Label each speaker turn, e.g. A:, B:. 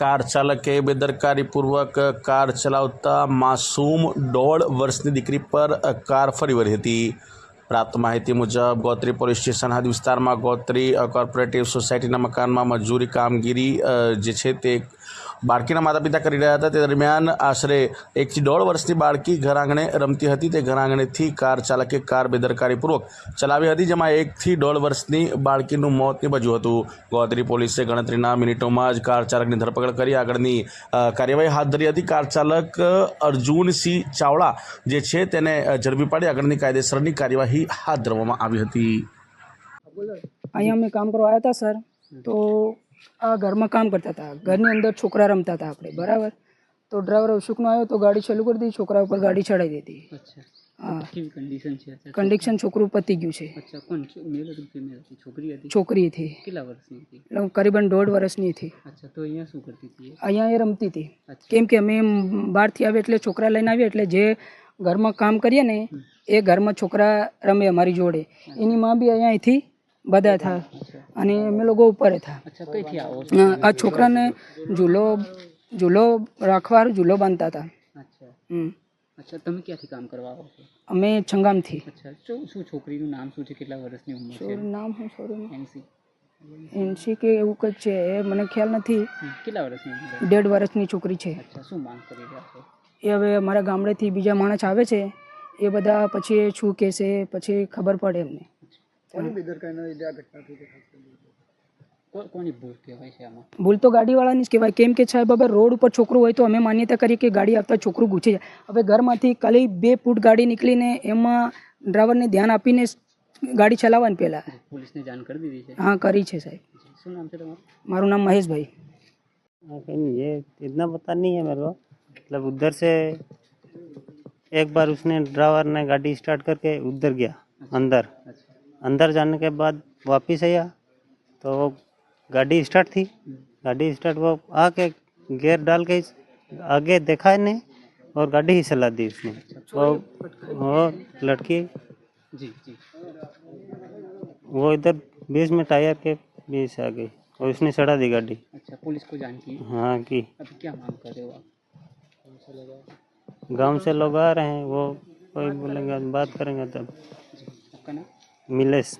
A: Car ચાલકે બેદરકારીપૂર્વક car ચલાવતા માસૂમ દોઢ વર્ષની દીકરી પર કાર ફરી વળી હતી. પ્રાપ્ત માહિતી મુજબ, ગોત્રી પોલીસ સ્ટેશન હદ વિસ્તારમાં ગોત્રી કોર્પોરેટિવ સોસાયટીના મકાનમાં મજૂરી કામગીરી જે છે તે બાળકીના માતા પિતા કરી રહ્યા હતા. તે દરમિયાન આશરે એકથી દોઢ વર્ષની બાળકી ઘર આંગણે રમતી હતી. તે ઘર આંગણેથી કાર ચાલકે કાર બેદરકારીપૂર્વક ચલાવી હતી, જેમાં એકથી દોઢ વર્ષની બાળકીનું મોત નીપજ્યું હતું. ગોત્રી પોલીસે ગણતરીના મિનિટોમાં જ કાર ચાલકની ધરપકડ કરી આગળની કાર્યવાહી હાથ ધરી હતી. કાર ચાલક અર્જુનસિંહ ચાવડા જે છે તેને ઝડપી પાડી આગળની કાયદેસરની કાર્યવાહી હાથ ધરવામાં આવી હતી.
B: અહીંયા અમે કામ કરવા આવ્યા હતા, સર. તો ઘરમાં કામ કરતા હતા. ઘરની અંદર છોકરા રમતા હતા આપણે બરાબર? તો ડ્રાઈવર અશુકનો આવ્યો તો ગાડી ચાલુ કરી દીધી છોકરા ઉપર ગાડી ચડાવી દીધી.
C: કન્ડિશન છે?
B: કન્ડિશન છોકરું પતી ગયું છે.
C: અચ્છા કોણ મેલ હતી ફિમેલ હતી છોકરી હતી?
B: છોકરી હતી.
C: કેટલા વર્ષની હતી?
B: કરીબન દોઢ વર્ષની હતી.
C: અચ્છા તો અહીંયા શું કરતી હતી એ?
B: અહીંયા એ રમતી હતી. કેમ કે અમે બહારથી આવે એટલે છોકરા લઈને આવીએ એટલે જે ઘરમાં કામ કરીએ ને એ ઘરમાં છોકરા રમે અમારી જોડે. એની માં બી અહીંયાથી બધા હતા અને અમે લોકો ઉપર હતા આ છોકરાને ઝૂલો ઝૂલો રાખવા ઝૂલો બાંધતા હતા.
C: અચ્છા.
B: હમ.
C: તમે ક્યાંથી કામ કરવા આવો છો?
B: અમે છંગામથી.
C: અચ્છા શું છોકરીનું નામ શું છે? કેટલા વર્ષની ઉંમર છે?
B: નામ હું સોરી
C: એનસી.
B: એનસી કે એવું કંઈક છે મને ખ્યાલ નથી.
C: કેટલા વર્ષની
B: દેઢ વર્ષની છોકરી છે.
C: અચ્છા શું માંગ કરી રહ્યા છો?
B: એ હવે અમારા ગામડેથી બીજા માણસ આવે છે એ બધા પછી શું કહેશે પછી ખબર પડે એમને.
C: કો- કોની ભૂલ કહેવાય છે આમાં
B: ભૂલ તો ગાડીવાળાની જ કહેવાય કેમ કે સાહેબ હવે રોડ ઉપર છોકરું હોય તો અમે માન્યતા કરીએ કે ગાડી આવતા છોકરું ઘૂસી જાય હવે ઘરમાંથી ખાલી બે ફૂટ ગાડી નીકળીને એમાં ડ્રાઈવરને ધ્યાન આપીને જ ગાડી ચલાવવાની પહેલાં
C: પોલીસને જાણ કરી દીધી છે
B: હા કરી છે સાહેબ
C: શું નામ છે તમારું
B: મારું નામ મહેશભાઈ
D: लेकिन ये इतना पता नहीं है मेरे को मतलब उधर से एक बार उसने ड्राइवर ने गाड़ी स्टार्ट करके उधर गया अंदर
C: અચ્છા
D: अंदर जाने के बाद वापस आया तो वो गाड़ी स्टार्ट थी। गाड़ी स्टार्ट वो आके गियर डाल के आगे देखा ही नहीं और गाड़ी ही चला दी उसने। वो वो लड़की
C: जी जी।
D: वो इधर बीच में टायर के बीच आ गई और उसने चढ़ा दी गाड़ी।
C: अच्छा पुलिस को जान की?
D: हाँ की।
C: अभी क्या मांग कर रहे हो आप?
D: गाँव से लोग आ रहे हैं वो कोई बोलेंगे बात करेंगे तब।
C: आपका नाम?
D: miles.